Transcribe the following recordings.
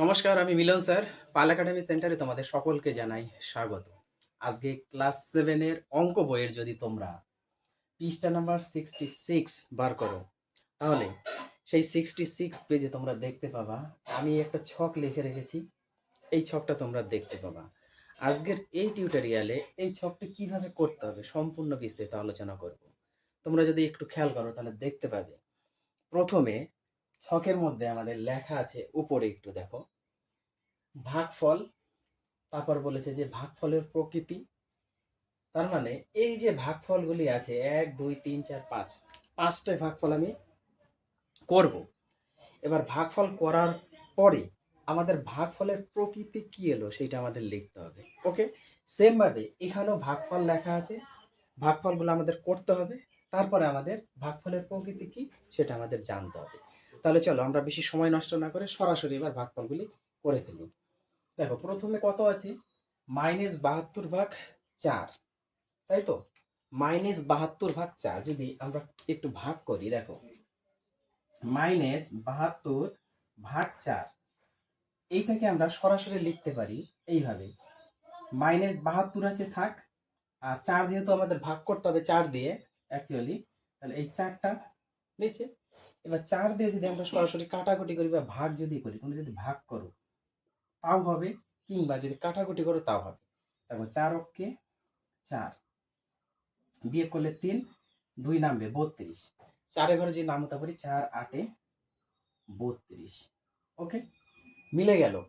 নমস্কার, আমি মিলন স্যার। পাল একাডেমি সেন্টারে তোমাদের সকলকে জানাই স্বাগত। আজকে ক্লাস সেভেনের অঙ্ক বইয়ের যদি তোমরা পৃষ্ঠা নাম্বার সিক্সটি সিক্স বার করো, তাহলে সেই সিক্সটি সিক্স পেজে তোমরা দেখতে পাবা, আমি একটা ছক লিখে রেখেছি, এই ছকটা তোমরা দেখতে পাবা। আজকের এই টিউটোরিয়ালে এই ছকটি কীভাবে করতে হবে সম্পূর্ণ বিস্তারিত আলোচনা করব। তোমরা যদি একটু খেয়াল করো, তাহলে দেখতে পাবে। প্রথমে ছকের মধ্যে আমাদের লেখা আছে উপরে একটু দেখো। ভাগফল, তারপর বলেছে যে ভাগফলের প্রকৃতি। তার মানে এই যে ভাগফলগুলি আছে, এক, দুই, তিন, চার, পাঁচ পাঁচটায় ভাগফল আমি করব। এবার ভাগফল করার পরে আমাদের ভাগফলের প্রকৃতি কি এলো সেটা আমাদের লিখতে হবে, ওকে? সেমভাবে এখানেও ভাগফল লেখা আছে, ভাগফলগুলো আমাদের করতে হবে, তারপরে আমাদের ভাগফলের প্রকৃতি কি সেটা আমাদের জানতে হবে। তাহলে চলো আমরা বেশি সময় নষ্ট না করে সরাসরি এবার ভাগফলগুলি করে ফেলি। দেখো, প্রথমে কত আছে? মাইনাস বাহাত্তর ভাগ চার, তাই তো? মাইনাস বাহাত্তর ভাগ চার, যদি আমরা একটু ভাগ করি, দেখো। মাইনাস বাহাত্তর ভাগ চার, এইটাকে আমরা সরাসরি লিখতে পারি এইভাবে। মাইনাস বাহাত্তর আছে থাক, আর চার যেহেতু আমাদের ভাগ করতে হবে চার দিয়ে অ্যাকচুয়ালি তাহলে এই চারটা নিচে এবার চার দিয়ে যদি আমরা সরাসরি কাটাকুটি করি বা ভাগ যদি করি তোমরা যদি ভাগ করো, তাও হবে কিংবা যদি কাটাকুটি করো, তাও হবে। দেখো চার অক্ষে চার। বিয়ে করলে তিন, দুই নামবে বত্রিশ। চারে ঘরে যদি নামতা পারি চার আটে বত্রিশ। ওকে? মিলে গেল।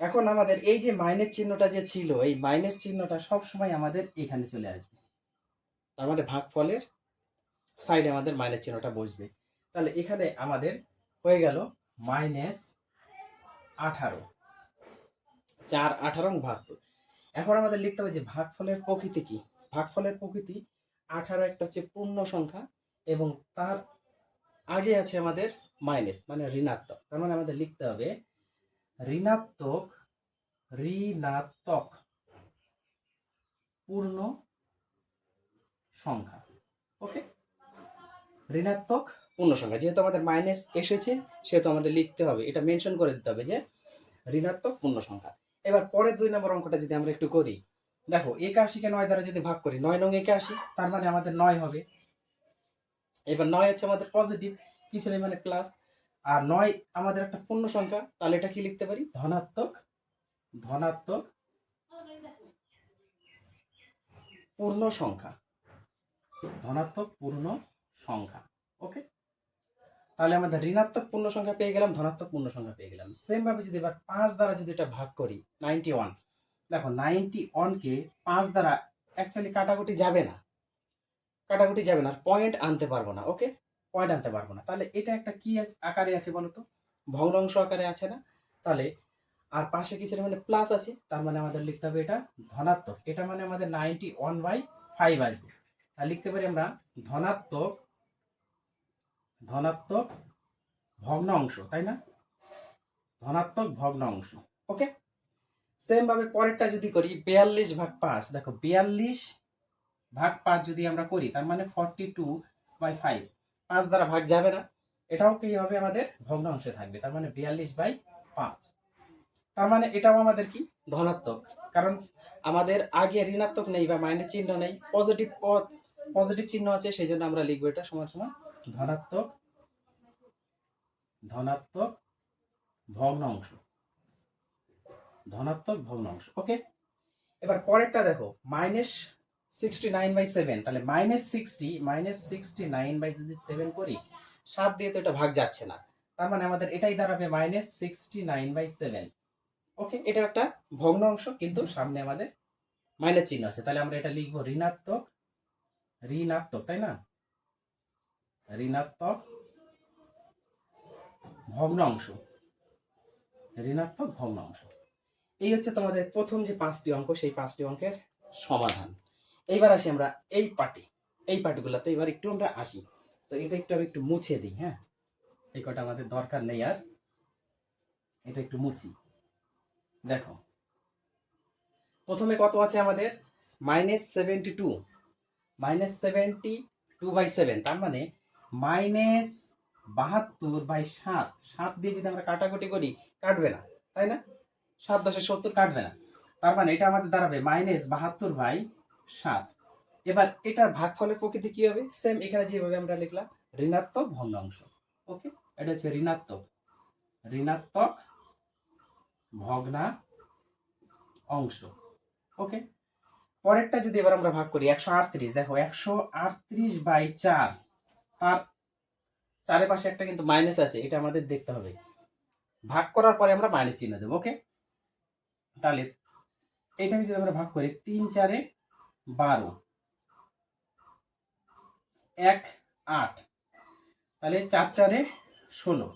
এখন আমাদের এই যে মাইনাস চিহ্নটা যে ছিল, এই মাইনাস চিহ্নটা সব সময় আমাদের এখানে চলে আসবে। তার মানে ভাগফলের সাইডে আমাদের মাইনাস চিহ্নটা বসবে। তাহলে এখানে আমাদের হয়ে গেল মাইনাস আঠারো। চার, আঠারো বাহাত্তর। এখন আমাদের লিখতে হবে যে ভাগফলের প্রকৃতি কি? ভাগফলের প্রকৃতি আঠারো একটা হচ্ছে পূর্ণ সংখ্যা এবং তার আগে আছে আমাদের মাইনাস মানে ঋণাত্মক। তার মানে আমাদের লিখতে হবে ঋণাত্মক ঋণাত্মক পূর্ণ সংখ্যা। ওকে ঋণাত্মক পূর্ণ সংখ্যা যেহেতু আমাদের মাইনাস এসেছে, সেহেতু আমাদের লিখতে হবে। এটা মেনশন করে দিতে হবে যে, ঋণাত্মক পূর্ণ সংখ্যা এবার পরের দুই নম্বর অঙ্কটা যদি আমরা একটু করি, দেখো একাশিকে নয় দ্বারা যদি ভাগ করি, নয় নং একাশি তার মানে আমাদের নয় হবে। এবার নয় হচ্ছে আমাদের পজিটিভ কিছু নেই মানে প্লাস আর নয় আমাদের একটা পূর্ণ সংখ্যা তাহলে এটা কি লিখতে পারি? ধনাত্মক ধনাত্মক পূর্ণ সংখ্যা ধনাত্মক পূর্ণ সংখ্যা ওকে তাহলে আমাদের ঋণাত্মক পূর্ণ সংখ্যা পেয়ে গেলাম, ধনাত্মক পূর্ণ সংখ্যা পেয়ে গেলাম। সেম ভাবে যদি এবার পাঁচ দ্বারা যদি এটা ভাগ করি নাইনটি ওয়ান দেখো নাইনটি ওয়ানকে পাঁচ দ্বারা অ্যাকচুয়ালি কাটাকুটি যাবে না। কাটাকুটি যাবে না পয়েন্ট আনতে পারব না ওকে পয়েন্ট আনতে পারব না। তাহলে এটা একটা কি আকারে আছে বলো তো ভগ্নাংশ আকারে আছে না? তাহলে আর পাশে কিছু মানে প্লাস আছে, তার মানে আমাদের লিখতে হবে এটা ধনাত্মক। এটা মানে আমাদের নাইনটি ওয়ান বাই ফাইভ আসবে। আর লিখতে পারি আমরা ধনাত্মক ধনাত্মক ভগ্ন অংশ, তাই না? ধনাত্মক ভগ্ন অংশ ওকে সেম ভাবে পরেরটা যদি করি, বিয়াল্লিশ ভাগ পাঁচ, দেখো বিয়াল্লিশ ভাগ পাঁচ যদি আমরা করি, তার মানে ফর্টি টু বাই ফাইভ পাঁচ দ্বারা ভাগ যাবে না। এটাও কি হবে আমাদের? ভগ্ন অংশে থাকবে, তার মানে বিয়াল্লিশ বাই পাঁচ। তার মানে এটাও আমাদের কি? ধনাত্মক। কারণ আমাদের আগে ঋণাত্মক নেই বা মাইনাস চিহ্ন নেই পজিটিভ পজিটিভ চিহ্ন আছে, সেই জন্য আমরা লিখব এটা সমান সমান ধনাত্মক ধনাত্মক ভগ্নাংশ। ধনাত্মক ভগ্নাংশ ওকে এবার পরেরটা দেখো minus sixty nine by seven তাহলে minus sixty minus sixty nine by যদি সেভেন করি, সাত দিয়ে তো এটা ভাগ যাচ্ছে না। তার মানে আমাদের এটাই দাঁড়াবে minus sixty nine by seven okay এটা একটা ভগ্নাংশ, কিন্তু সামনে আমাদের মাইনাস চিহ্ন আছে। তাহলে আমরা এটা লিখব ঋণাত্মক ঋণাত্মক, তাই না? ঋণাত্মক ভগ্নাংশ। ঋণাত্মক ভগ্নাংশ। এই হচ্ছে তোমাদের প্রথম যে পাঁচটি অঙ্ক, সেই পাঁচটি অঙ্কের সমাধান। এইবার আসি আমরা এই পার্টি। এই পার্টিগুলোতে এবার একটু আমরা আসি। তো এটা একটু আমি একটু মুছে দিই হ্যাঁ? এই কটা আমাদের দরকার নেই আর। এটা একটু মুছি। দেখো। প্রথমে কত আছে আমাদের? Minus seventy two minus seventy two by seven তার মানে মাইনাস বাহাত্তর বাই সাত। সাত দিয়ে যদি আমরা কাটাকুটি করি, কাটবে না, তাই না? সাত দশে সত্তর কাটবে না। তার মানে এটা আমাদের দাঁড়াবে মাইনাস বাহাত্তর বাই সাত। এবার এটার ভাগফলের প্রকৃতি কি হবে? সেম এখানে যেভাবে আমরা লিখলাম, ঋণাত্মক ভগ্নাংশ। ওকে এটা হচ্ছে ঋণাত্মক। ঋণাত্মক ভগ্না অংশ। ওকে পরেরটা যদি এবার আমরা ভাগ করি, একশো আটত্রিশ। দেখো, একশো আটত্রিশ বাই চার তার চারিপাশে একটা কিন্তু মাইনাস আছে, এটা আমাদের দেখতে হবে। ভাগ করার পরে আমরা মাইনাস চিহ্ন দেবো ওকে তাহলে এটা যদি আমরা ভাগ করি, তিন, চারে বারো। এক, আট। তাহলে চার, চারে ষোলো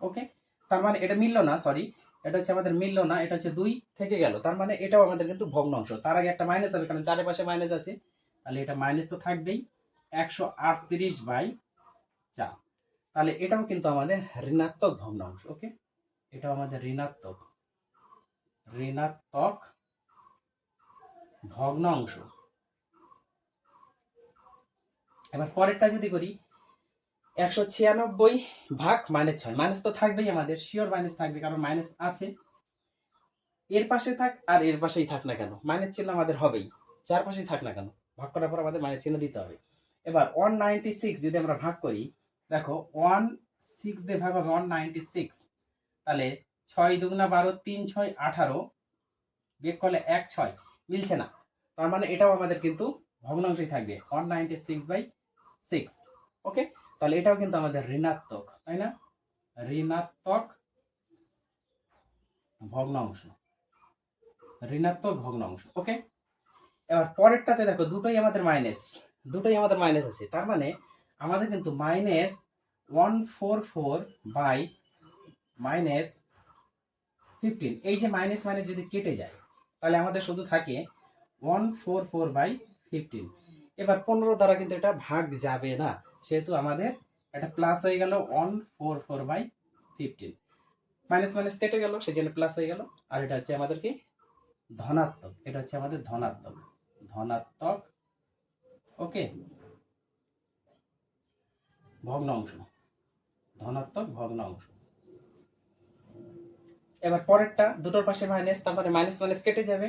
ওকে তার মানে এটা মিললো না সরি এটা হচ্ছে আমাদের মিললো না, এটা হচ্ছে দুই থেকে গেল। তার মানে এটাও আমাদের কিন্তু ভগ্নাংশ। তার আগে একটা মাইনাস হবে, কারণ চারিপাশে মাইনাস আছে। তাহলে এটা মাইনাস তো থাকবেই। একশো আটত্রিশ বাই চার। তাহলে এটাও কিন্তু আমাদের ঋণাত্মক ভগ্নাংশ, ওকে? এটাও আমাদের ঋণাত্মক ঋণাত্মক ভগ্নাংশ। এবার পরেরটা যদি করি, একশো ছিয়ানব্বই ভাগ মাইনাস ছয়। মাইনাস তো থাকবেই আমাদের শিওর মাইনাস থাকবে, কারণ মাইনাস আছে। এর পাশে থাক আর এর পাশেই থাক না কেন মাইনাস চিহ্ন আমাদের হবেই চার পাশেই থাক না কেন, ভাগ করার পর আমাদের মাইনাস চিহ্ন দিতে হবে। এবার ওয়ান নাইনটি সিক্স যদি আমরা ভাগ করি, দেখো ওয়ান সিক্স দিয়ে ভাগ হবে ওয়ান নাইনটি সিক্স তাহলে ছয় দুগুণা বারো, তিন ছয় আঠারো বিয়োগ করলে এক ছয়, মিলছে না। তার মানে এটাও আমাদের কিন্তু ভগ্নাংশই থাকবে one ninety six by six okay তাহলে এটাও কিন্তু আমাদের ঋণাত্মক, তাই না? ঋণাত্মক ভগ্নাংশ ঋণাত্মক ভগ্নাংশ ওকে এবার পরেরটাতে দেখো দুটোই আমাদের মাইনাস দুটোই আমাদের মাইনাস আছে। তার মানে আমাদের কিন্তু minus one four four by minus fifteen এই যে মাইনাস মাইনাস যদি কেটে যায়, তাহলে আমাদের শুধু থাকে one four four by fifteen এবার পনেরো দ্বারা কিন্তু এটা ভাগ যাবে না, সেহেতু আমাদের এটা প্লাস হয়ে গেল one four four by fifteen minus minus কেটে গেল সেই জন্য প্লাস হয়ে গেল। আর এটা হচ্ছে আমাদের কি? ধনাত্মক। এটা হচ্ছে আমাদের ধনাত্মক। ধনাত্মক ওকে ভগ্নাংশ ধনাত্মক ভগ্নাংশ এবার পরেরটা, দুটোর পাশে মাইনাস তারপরে মাইনাস মাইনাস কেটে যাবে।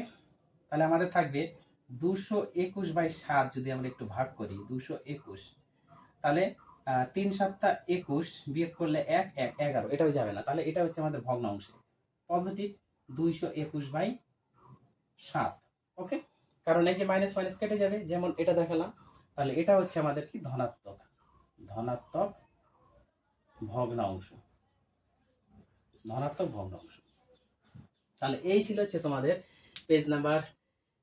তাহলে আমাদের থাকবে দুশো একুশ বাই সাত যদি আমরা একটু ভাগ করি, দুশো একুশ। তাহলে তিন সাতটা একুশ বিয়োগ করলে এক এক, এগারো। এটাও যাবে না। তাহলে এটা হচ্ছে আমাদের ভগ্নাংশ পজিটিভ দুইশো একুশ বাই সাত। ওকে কারণ এই যে মাইনাস মাইনাস কেটে যাবে, যেমন এটা দেখালাম। তাহলে এটা হচ্ছে আমাদের কি? ধনাত্মক। ধনাত্মক ভগ্নাংশ। ধনাত্মক ভগ্নাংশ। তাহলে এই ছিল হচ্ছে তোমাদের পেজ নাম্বার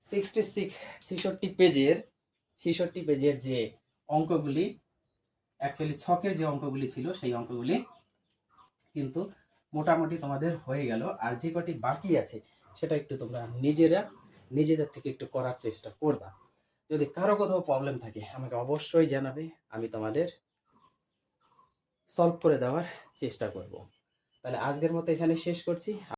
সিক্সটি সিক্স ছেষট্টি পেজের ছেষট্টি পেজের যে অঙ্কগুলি অ্যাকচুয়ালি ছকের যে অঙ্কগুলি ছিল, সেই অঙ্কগুলি কিন্তু মোটামুটি তোমাদের হয়ে গেল। আর যে কটি বাকি আছে, সেটা একটু তোমরা নিজেরা, নিজেদের থেকে একটু করার চেষ্টা করবা। যদি কারও কোথাও প্রবলেম থাকে, আমাকে অবশ্যই জানাবে, আমি তোমাদের সলভ করে দেওয়ার চেষ্টা করব। তাহলে আজকের মতো এখানে শেষ করছি।